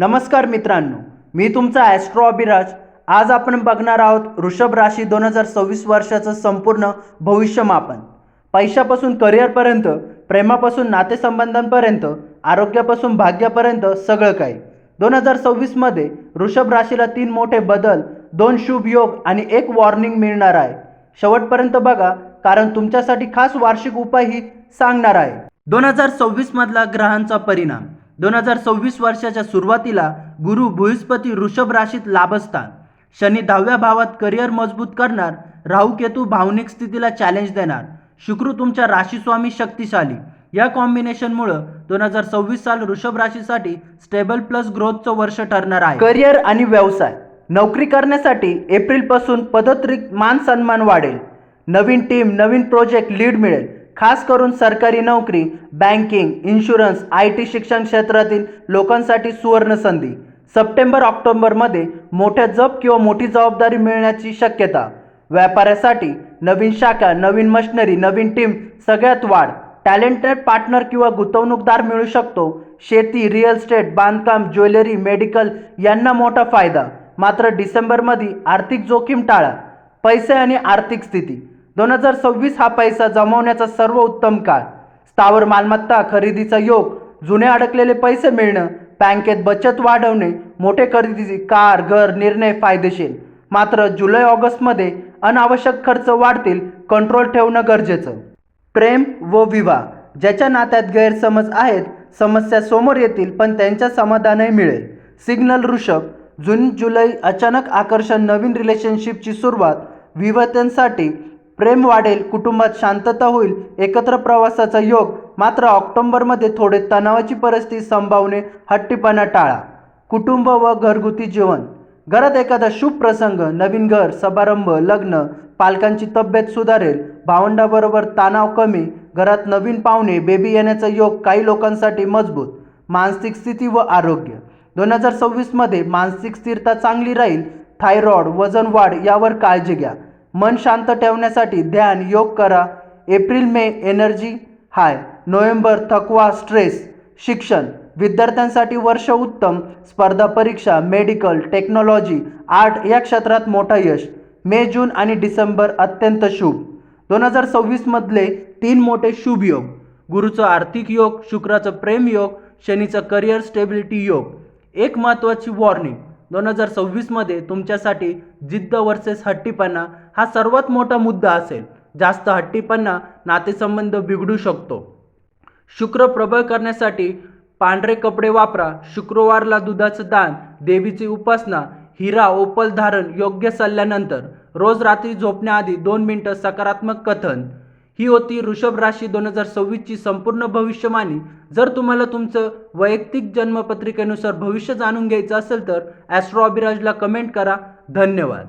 नमस्कार मित्रांनो मी तुमचा ॲस्ट्रो अभिराज आज आपण बघणार आहोत ऋषभ राशी दोन हजार सव्वीस वर्षाचं संपूर्ण भविष्यमापन. पैशापासून करिअरपर्यंत प्रेमापासून नातेसंबंधांपर्यंत आरोग्यापासून भाग्यापर्यंत सगळं काही. दोन हजार सव्वीसमध्ये ऋषभ राशीला तीन मोठे बदल दोन शुभ योग आणि एक वॉर्निंग मिळणार आहे. शेवटपर्यंत बघा कारण तुमच्यासाठी खास वार्षिक उपाय ही सांगणार आहे. दोन हजार सव्वीसमधला ग्रहांचा परिणाम. दोन हजार सव्वीस वर्षाच्या सुरुवातीला गुरु बृहस्पती वृषभ राशीत लाभस्थान. शनी दहाव्या भावात करिअर मजबूत करणार राहू केतू भावनिक स्थितीला चॅलेंज देणार. शुक्र तुमच्या राशीस्वामी शक्तिशाली. या कॉम्बिनेशनमुळं दोन हजार सव्वीस साल वृषभ राशीसाठी स्टेबल प्लस ग्रोथचं वर्ष ठरणार आहे. करिअर आणि व्यवसाय. नोकरी करण्यासाठी एप्रिलपासून पदोत्तरिक मान सन्मान वाढेल. नवीन टीम नवीन प्रोजेक्ट लीड मिळेल. खास करून सरकारी नोकरी बँकिंग इन्शुरन्स आय टी शिक्षण क्षेत्रातील लोकांसाठी सुवर्ण संधी. सप्टेंबर ऑक्टोबरमध्ये मोठ्या जप किंवा मोठी जबाबदारी मिळण्याची शक्यता. व्यापाऱ्यासाठी नवीन शाखा नवीन मशिनरी नवीन टीम सगळ्यात वाढ. टॅलेंटेड पार्टनर किंवा गुंतवणूकदार मिळू शकतो. शेती रिअल स्टेट बांधकाम ज्वेलरी मेडिकल यांना मोठा फायदा. मात्र डिसेंबरमध्ये आर्थिक जोखीम टाळा. पैसे आणि आर्थिक स्थिती. दोन हजार सव्वीस हा पैसा जमवण्याचा सर्वोत्तम काळ. स्थावर मालमत्ता खरेदीचा योग जुने अडकलेले पैसे मिळणं बँकेत बचत वाढवणे मोठे खरेदीची कार घर निर्णय फायदेशीर. मात्र जुलै ऑगस्टमध्ये अनावश्यक खर्च वाढतील कंट्रोल ठेवणं गरजेचं. प्रेम व विवाह ज्याच्या नात्यात गैरसमज आहेत समस्या समोर येतील पण त्यांच्या समाधानही मिळेल. सिग्नल ऋषभ जून जुलै अचानक आकर्षण नवीन रिलेशनशिपची सुरुवात विवाहांसाठी प्रेम वाढेल कुटुंबात शांतता होईल एकत्र प्रवासाचा योग मात्र ऑक्टोबरमध्ये थोडे तणावाची परिस्थिती संभावने हट्टीपणा टाळा. कुटुंब व घरगुती जीवन घरात एखादा शुभ प्रसंग नवीन घर समारंभ लग्न पालकांची तब्येत सुधारेल भावंडाबरोबर तणाव कमी घरात नवीन पाहुणे बेबी येण्याचा योग काही लोकांसाठी मजबूत. मानसिक स्थिती व आरोग्य. दोन हजार सव्वीसमध्ये मानसिक स्थिरता चांगली राहील. थायरॉइड वजन वाढ यावर काळजी घ्या. मन शांत ठेवण्यासाठी ध्यान योग करा. April May energy high. November थकवा स्ट्रेस शिक्षण. विद्यार्थ्यांसाठी वर्ष उत्तम. स्पर्धा परीक्षा मेडिकल टेक्नॉलॉजी आर्ट या क्षेत्रात मोठा यश. मे जून आणि डिसेंबर अत्यंत शुभ. दोन हजार सव्वीसमधले तीन मोठे शुभ योग. गुरुचं आर्थिक योग शुक्राचं प्रेम योग शनीचं करिअर स्टेबिलिटी योग. एक महत्त्वाची वॉर्निंग दोन हजार सव्वीसमध्ये तुमच्यासाठी जिद्द वर्सेस हट्टीपणा हा सर्वात मोठा मुद्दा असेल. जास्त हट्टीपणा नातेसंबंध बिघडू शकतो. शुक्र प्रबळ करण्यासाठी पांढरे कपडे वापरा शुक्रवारला दुधाचं दान देवीची उपासना हिरा ओपल धारण योग्य सल्ल्यानंतर रोज रात्री झोपण्याआधी दोन मिनटं सकारात्मक कथन ही होती वृषभ राशी दोन हजार सव्वीसची संपूर्ण भविष्यवाणी. जर तुम्हाला तुमचं वैयक्तिक जन्मपत्रिकेनुसार भविष्य जाणून घ्यायचं असेल तर ॲस्ट्रो अभिराजला कमेंट करा. धन्यवाद.